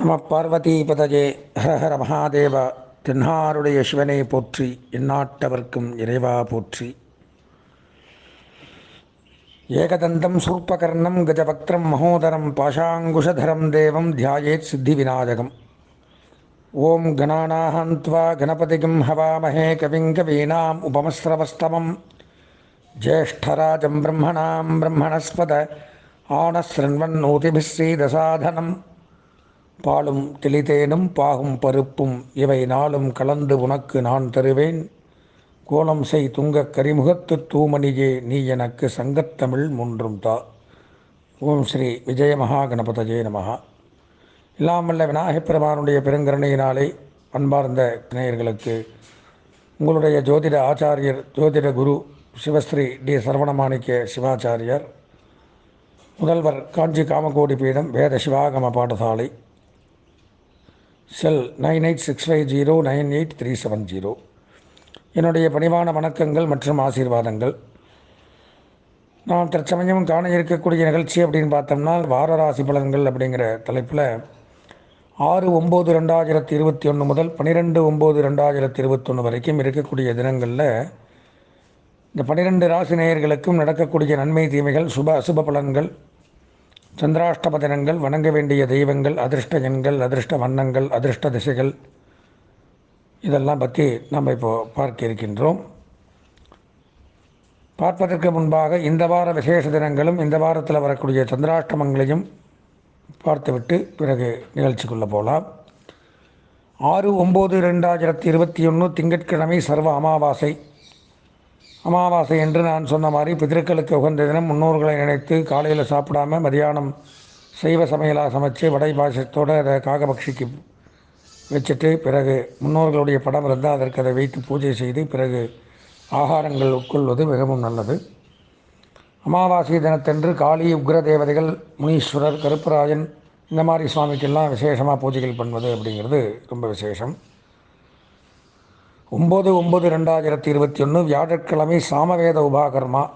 நம பார்வதி பதஜே ஹர மகாதேவ. தென்னாருடைய சிவனை போற்றி எந்நாட்டவர்க்கும் இறைவா போற்றி. ஏகதந்தம் சூர்பகர்ணம் கஜபக்திரம் மகோதரம் பாஷாங்குஷதரம் தேவம் தியாயேத் சித்தி விநாயகம் ஓம் கணானாஹந்த்வா கணபதிகம் ஹவாமஹே கவிங் கவீனாம் உபமஸ்ரவஸ்தமம். ஜேஷ்டராஜம் பிரம்மணாம் பிரம்மணஸ்பத ஆனஸ்ரண்வன்னூதிபிः ஸ்ரீதசாதனம் பாலும் தெளிதேனும் பாகும் பருப்பும் இவை நாளும் கலந்து உனக்கு நான் தருவேன். கோலம் செய் துங்கக் கரிமுகத்து தூமணியே நீ எனக்கு சங்கத்தமிழ் மூன்றும் தா. ஓம் ஸ்ரீ விஜயமகா கணபதஜே நமஹா. இல்லாமல்ல விநாயகப் பெருமானுடைய பெருங்கருணையினாலே அன்பார்ந்த நேயர்களுக்கு உங்களுடைய ஜோதிட ஆச்சாரியர் ஜோதிட குரு சிவஸ்ரீ டி. சரவணமாணிக்க சிவாச்சாரியார் முதல்வர் காஞ்சி காமகோடி பீடம் வேத சிவாகம பாடசாலை cell nine eight six five zero nine eight three seven zero. என்னுடைய பணிவான வணக்கங்கள் மற்றும் ஆசீர்வாதங்கள். நாம் தற்சமயம் காண இருக்கக்கூடிய நிகழ்ச்சி அப்படின்னு பார்த்தோம்னா வார ராசி பலன்கள் அப்படிங்கிற தலைப்பில் ஆறு ஒம்பது ரெண்டாயிரத்தி இருபத்தி ஒன்று முதல் பன்னிரெண்டு ஒம்பது ரெண்டாயிரத்தி இருபத்தொன்று வரைக்கும் இருக்கக்கூடிய தினங்களில் இந்த பன்னிரெண்டு ராசி நேயர்களுக்கும் நடக்கக்கூடிய நன்மை தீமைகள் சுப அசுப பலன்கள் சந்திராஷ்டப தினங்கள் வணங்க வேண்டிய தெய்வங்கள் அதிர்ஷ்ட எண்கள் அதிர்ஷ்ட வண்ணங்கள் அதிர்ஷ்ட திசைகள் இதெல்லாம் பற்றி நம்ம இப்போது பார்க்க இருக்கின்றோம். பார்ப்பதற்கு முன்பாக இந்த வார விசேஷ தினங்களும் இந்த வாரத்தில் வரக்கூடிய சந்திராஷ்டமங்களையும் பார்த்துவிட்டு பிறகு நிகழ்ச்சிக்குள்ளே போகலாம் ஆறு ஒம்பது ரெண்டாயிரத்தி இருபத்தி ஒன்று திங்கட்கிழமை சர்வ அமாவாசை. அமாவாசை என்று நான் சொன்ன மாதிரி பிதற்களுக்கு உகந்த தினம் முன்னோர்களை நினைத்து காலையில் சாப்பிடாம மதியானம் சைவ சமையலாக சமைச்சு வடை பாசத்தோடு அதை காகபக்ஷிக்கு வச்சுட்டு பிறகு முன்னோர்களுடைய படம் இருந்தால் அதற்கு அதை வைத்து பூஜை செய்து பிறகு ஆகாரங்கள் உட்கொள்வது மிகவும் நல்லது. அமாவாசை தினத்தன்று காளி உக்ர தேவதைகள் முனீஸ்வரர் கருப்பராயன் இந்த மாதிரி சுவாமிக்கெல்லாம் விசேஷமாக பூஜைகள் பண்ணுவது அப்படிங்கிறது ரொம்ப விசேஷம். ஒம்பது ஒம்பது ரெண்டாயிரத்தி இருபத்தி ஒன்று வியாழக்கிழமை சாமவேத உபாகர்மா.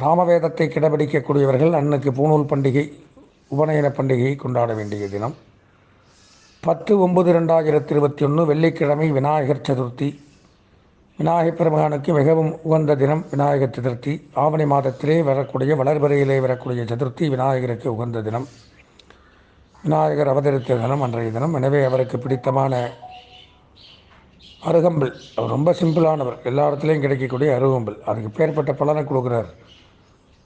சாமவேதத்தை கிடபிடிக்கக்கூடியவர்கள் அன்னைக்கு பூணூல் பண்டிகை உபநயன பண்டிகையை கொண்டாட வேண்டிய தினம். பத்து ஒம்பது ரெண்டாயிரத்தி இருபத்தி ஒன்று வெள்ளிக்கிழமை விநாயகர் சதுர்த்தி. விநாயகப் பெருமகனுக்கு மிகவும் உகந்த தினம் விநாயகர் சதுர்த்தி. ஆவணி மாதத்திலே வரக்கூடிய வளர்பிறையிலே வரக்கூடிய சதுர்த்தி விநாயகருக்கு உகந்த தினம். விநாயகர் அவதரித்த தினம் அன்றைய தினம். எனவே அவருக்கு பிடித்தமான அருகம்பில். அவர் ரொம்ப சிம்பிளானவர். எல்லா இடத்துலையும் கிடைக்கக்கூடிய அருகம்பில். அதுக்கு பேர்பட்ட பலனை கொடுக்குறார்.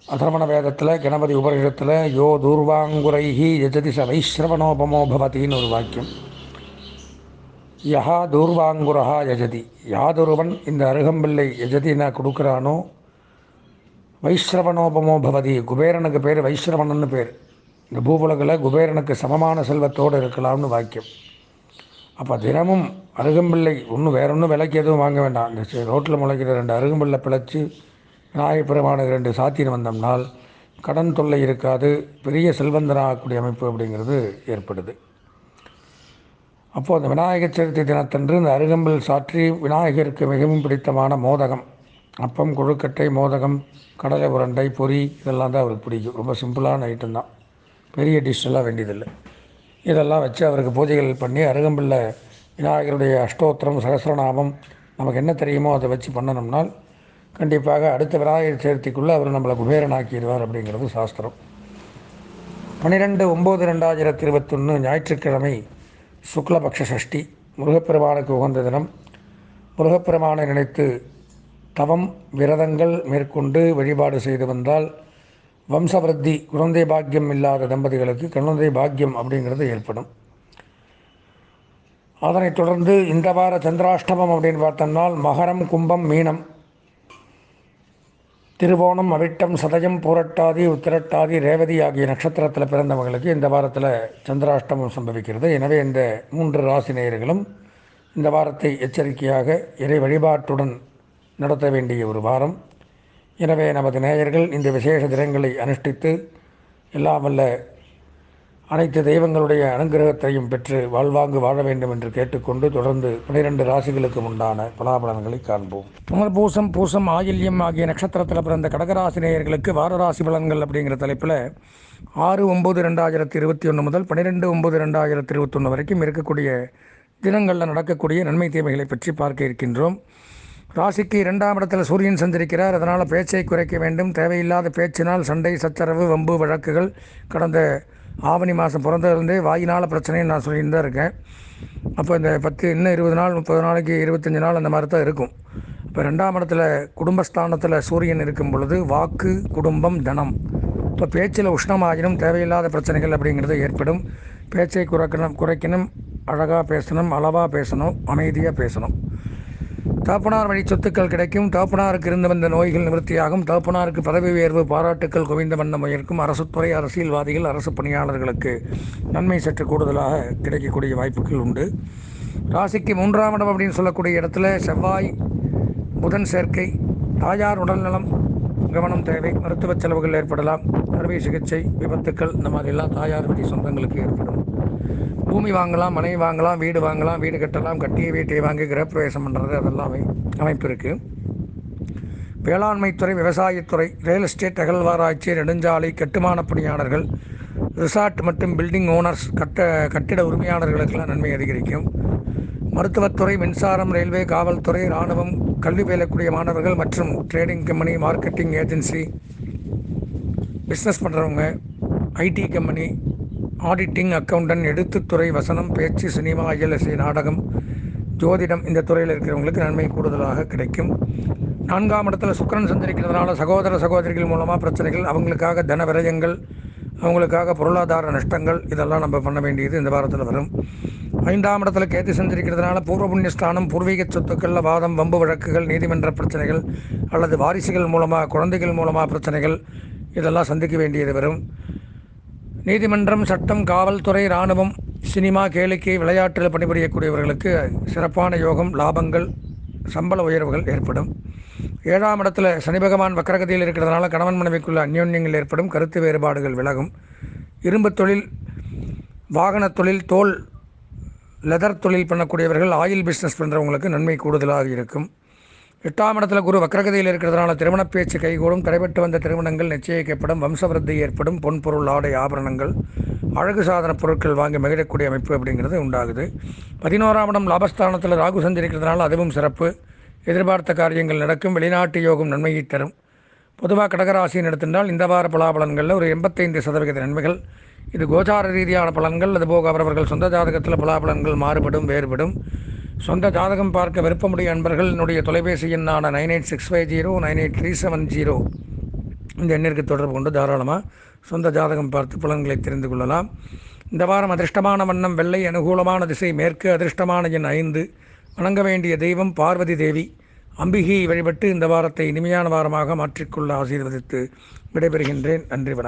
அதர்மண வேதத்தில் கணபதி உபரிஷத்தில் யோ தூர்வாங்குரைஹி யஜதி ச வைஸ்ரவணோபமோ பவதின்னு ஒரு வாக்கியம். யஹா தூர்வாங்குரஹா யஜதி. யாதொருவன் இந்த அருகம்பில்லை யஜதினா கொடுக்குறானோ வைஸ்ரவணோபமோ பவதி. குபேரனுக்கு பேர் வைஸ்ரவணன்னு பேர். இந்த பூவுலகில் குபேரனுக்கு சமமான செல்வத்தோடு இருக்கலாம்னு வாக்கியம். அப்போ தினமும் அருகம்பிள்ளை ஒன்றும் வேற ஒன்றும் விலைக்கு எதுவும் வாங்க வேண்டாம். இந்த ரோட்டில் முளைக்கிற ரெண்டு அருகம்பிள்ளை பிழைச்சி விநாயகப் பெருமானுக்கு ரெண்டு சாத்தின்னு வந்தோம்னால் கடன் தொல்லை இருக்காது பெரிய செல்வந்தனாகக்கூடிய அமைப்பு அப்படிங்கிறது ஏற்படுது. அப்போது அந்த விநாயகர் சதுர்த்தி தினத்தன்று இந்த அருகம்பில் சாற்றி விநாயகருக்கு மிகவும் பிடித்தமான மோதகம். அப்பம் கொழுக்கட்டை மோதகம் கடலை உருண்டை பொரி இதெல்லாம் தான் அவருக்கு பிடிக்கும். ரொம்ப சிம்பிளான ஐட்டம் தான். பெரிய டிஷ்ஷெல்லாம் வேண்டியதில்லை. இதெல்லாம் வச்சு அவருக்கு பூஜைகள் பண்ணி அருகம்பில்ல விநாயகருடைய அஷ்டோத்திரம் சகசிரநாமம் நமக்கு என்ன தெரியுமோ அதை வச்சு பண்ணணும்னால் கண்டிப்பாக அடுத்த விநாயகர் சேர்த்திக்குள்ளே அவர் நம்மளை குபேரனாக்கிடுவார் அப்படிங்கிறது சாஸ்திரம். பன்னிரெண்டு ஒம்பது ரெண்டாயிரத்தி இருபத்தொன்று ஞாயிற்றுக்கிழமை சுக்லபக்ஷ சஷ்டி முருகப்பெருமானுக்கு உகந்த தினம். முருகப்பெருமானை நினைத்து தவம் விரதங்கள் மேற்கொண்டு வழிபாடு செய்து வந்தால் வம்சவருத்தி குழந்தை பாக்கியம் இல்லாத தம்பதிகளுக்கு குழந்தை பாக்கியம் அப்படிங்கிறது ஏற்படும். அதனைத் தொடர்ந்து இந்த வார சந்திராஷ்டமம் அப்படின்னு பார்த்தோம்னால் மகரம் கும்பம் மீனம். திருவோணம் அவிட்டம் சதயம் பூரட்டாதி உத்திரட்டாதி ரேவதி ஆகிய நட்சத்திரத்தில் பிறந்தவங்களுக்கு இந்த வாரத்தில் சந்திராஷ்டமம் சம்பவிக்கிறது. எனவே இந்த மூன்று ராசி நேயர்களும் இந்த வாரத்தை எச்சரிக்கையாக இறை வழிபாட்டுடன் நடத்த வேண்டிய ஒரு வாரம். எனவே நமது நேயர்கள் இந்த விசேஷ தினங்களை அனுஷ்டித்து எல்லாம் வல்ல அனைத்து தெய்வங்களுடைய அனுகிரகத்தையும் பெற்று வாழ்வாங்கு வாழ வேண்டும் என்று கேட்டுக்கொண்டு தொடர்ந்து பனிரெண்டு ராசிகளுக்கு உண்டான பலாபலன்களை காண்போம். புனர்பூசம் பூசம் ஆயில்யம் ஆகிய நட்சத்திரத்தில் பிறந்த கடகராசி நேயர்களுக்கு வார ராசி பலன்கள் அப்படிங்கிற தலைப்பில் ஆறு ஒம்பது ரெண்டாயிரத்தி இருபத்தி ஒன்று முதல் பன்னிரெண்டு ஒம்பது ரெண்டாயிரத்தி இருபத்தொன்று வரைக்கும் இருக்கக்கூடிய தினங்களில் நடக்கக்கூடிய நன்மை தீமைகளை பற்றி பார்க்க இருக்கின்றோம். ராசிக்கு இரண்டாம் இடத்துல சூரியன் சந்திருக்கிறார். அதனால் பேச்சை குறைக்க வேண்டும். தேவையில்லாத பேச்சினால் சண்டை சச்சரவு வம்பு வழக்குகள் கடந்த ஆவணி மாதம் பிறந்ததுலேருந்தே வாயினால் பிரச்சனைன்னு நான் சொல்லிட்டு தான் இருக்கேன். அப்போ இந்த பத்து இன்னும் இருபது நாள் முப்பது நாளைக்கு இருபத்தஞ்சி நாள் அந்த மாதிரி தான் இருக்கும். இப்போ ரெண்டாம் இடத்துல குடும்பஸ்தானத்தில் சூரியன் இருக்கும் பொழுது வாக்கு குடும்பம் தனம். இப்போ பேச்சில் உஷ்ணமாகினும் தேவையில்லாத பிரச்சனைகள் அப்படிங்கிறது ஏற்படும். பேச்சை குறைக்கணும் குறைக்கணும் அழகாக பேசணும் அளவாக பேசணும் அமைதியாக பேசணும். தாப்பனார் வழி சொத்துக்கள் கிடைக்கும். தாப்பனாருக்கு இருந்து வந்த நோய்கள் நிவர்த்தியாகும். தாப்பனாருக்கு பதவி உயர்வு பாராட்டுக்கள் குவிந்த வண்ணம் இருக்கும் அரசுத்துறை அரசியல்வாதிகள் அரசு பணியாளர்களுக்கு நன்மை சற்று கூடுதலாக கிடைக்கக்கூடிய வாய்ப்புகள் உண்டு. ராசிக்கு மூன்றாம் இடம் அப்படின்னு சொல்லக்கூடிய இடத்துல செவ்வாய் புதன் சேர்க்கை தாயார் உடல்நலம் கவனம் தேவை மருத்துவ செலவுகள் ஏற்படலாம் அறுவை சிகிச்சை விபத்துக்கள் இந்த மாதிரிலாம் தாயார் வழி சொந்தங்களுக்கு ஏற்படும். பூமி வாங்கலாம் மனை வாங்கலாம் வீடு வாங்கலாம் வீடு கட்டலாம் கட்டிய வீட்டை வாங்கி கிரகப்பிரவேசம் பண்ணுறது அதெல்லாம் அமை- அமைப்பு இருக்குது வேளாண்மைத்துறை விவசாயத்துறை ரியல் எஸ்டேட் அகழ்வாராய்ச்சி நெடுஞ்சாலை கட்டுமான பணியாளர்கள் ரிசார்ட் மற்றும் பில்டிங் ஓனர்ஸ் கட்ட கட்டிட உரிமையாளர்களுக்கெல்லாம் நன்மை அதிகரிக்கும். மருத்துவத்துறை மின்சாரம் ரயில்வே காவல்துறை இராணுவம் கல்வி பயிலக்கூடிய மாணவர்கள் மற்றும் trading company marketing agency business பண்ணுறவங்க ஐடி கம்பெனி ஆடிட்டிங் அக்கௌண்டன்ட் எழுத்துத்துறை வசனம் பேச்சு சினிமா இயலிசை நாடகம் ஜோதிடம் இந்த துறையில் இருக்கிறவங்களுக்கு நன்மை கூடுதலாக கிடைக்கும். நான்காம் இடத்துல சுக்கிரன் சஞ்சரிக்கிறதுனால சகோதர சகோதரிகள் மூலமாக பிரச்சனைகள் அவங்களுக்காக தன விரயங்கள் அவங்களுக்காக பொருளாதார நஷ்டங்கள் இதெல்லாம் நம்ம பண்ண வேண்டியது இந்த வாரத்தில் வரும். ஐந்தாம் இடத்துல கேத்து சந்திரிக்கிறதுனால பூர்வ புண்ணியஸ்தானம் பூர்வீக சொத்துக்களில் வாதம் வம்பு வழக்குகள் நீதிமன்ற பிரச்சனைகள் அல்லது வாரிசுகள் மூலமாக குழந்தைகள் மூலமாக பிரச்சனைகள் இதெல்லாம் சந்திக்க வேண்டியது வரும். நீதிமன்றம் சட்டம் காவல்துறை இராணுவம் சினிமா கேளிக்கை விளையாட்டில் பணிபுரியக்கூடியவர்களுக்கு சிறப்பான யோகம் லாபங்கள் சம்பள உயர்வுகள் ஏற்படும். ஏழாம் இடத்துல சனி பகவான் வக்கரகதியில் இருக்கிறதுனால கணவன் மனைவிக்குள்ள அந்யோன்யங்கள் ஏற்படும் கருத்து வேறுபாடுகள் விலகும். இரும்பு தொழில் வாகன தொழில் தோல் லெதர் தொழில் பண்ணக்கூடியவர்கள் ஆயில் பிஸ்னஸ் பண்ணுறவங்களுக்கு நன்மை கூடுதலாக இருக்கும். எட்டாம் இடத்துல குரு வக்கரகதியில் இருக்கிறதுனால திருமண பேச்சு கைகூடும் தடைபட்டு வந்த திருமணங்கள் நிச்சயிக்கப்படும் வம்சவருத்தி ஏற்படும் பொன்பொருள் ஆடை ஆபரணங்கள் அழகு சாதன பொருட்கள் வாங்கி மகிழக்கூடிய அமைப்பு அப்படிங்கிறது உண்டாகுது. பதினோராம் இடம் லாபஸ்தானத்தில் ராகு சந்திருக்கிறதுனால அதுவும் சிறப்பு. எதிர்பார்த்த காரியங்கள் நடக்கும் வெளிநாட்டு யோகம் நன்மையை தரும். பொதுவாக கடகராசின்னு எடுத்திருந்தால் இந்த வார பலாபலன்களில் ஒரு எண்பத்தைந்து சதவிகித நன்மைகள். இது கோச்சார ரீதியான பலன்கள் அதுபோக அவரவர்கள் சொந்த ஜாதகத்தில் பலாபலன்கள் மாறுபடும் வேறுபடும். சொந்த ஜாதகம் பார்க்க விருப்பமுடைய அன்பர்கள் என்னுடைய தொலைபேசி எண்ணான nine eight six five zero nine eight three seven zero இந்த எண்ணிற்கு தொடர்பு கொண்டு தாராளமாக சொந்த ஜாதகம் பார்த்து புலன்களை தெரிந்து கொள்ளலாம். இந்த வாரம் அதிர்ஷ்டமான வண்ணம் வெள்ளை அனுகூலமான திசை மேற்கு அதிர்ஷ்டமான எண் ஐந்து. வணங்க வேண்டிய தெய்வம் பார்வதி தேவி. அம்பிகையை வழிபட்டு இந்த வாரத்தை இனிமையான வாரமாக மாற்றிக்கொள்ள ஆசீர்வதித்து விடைபெறுகின்றேன். நன்றி வணக்கம்.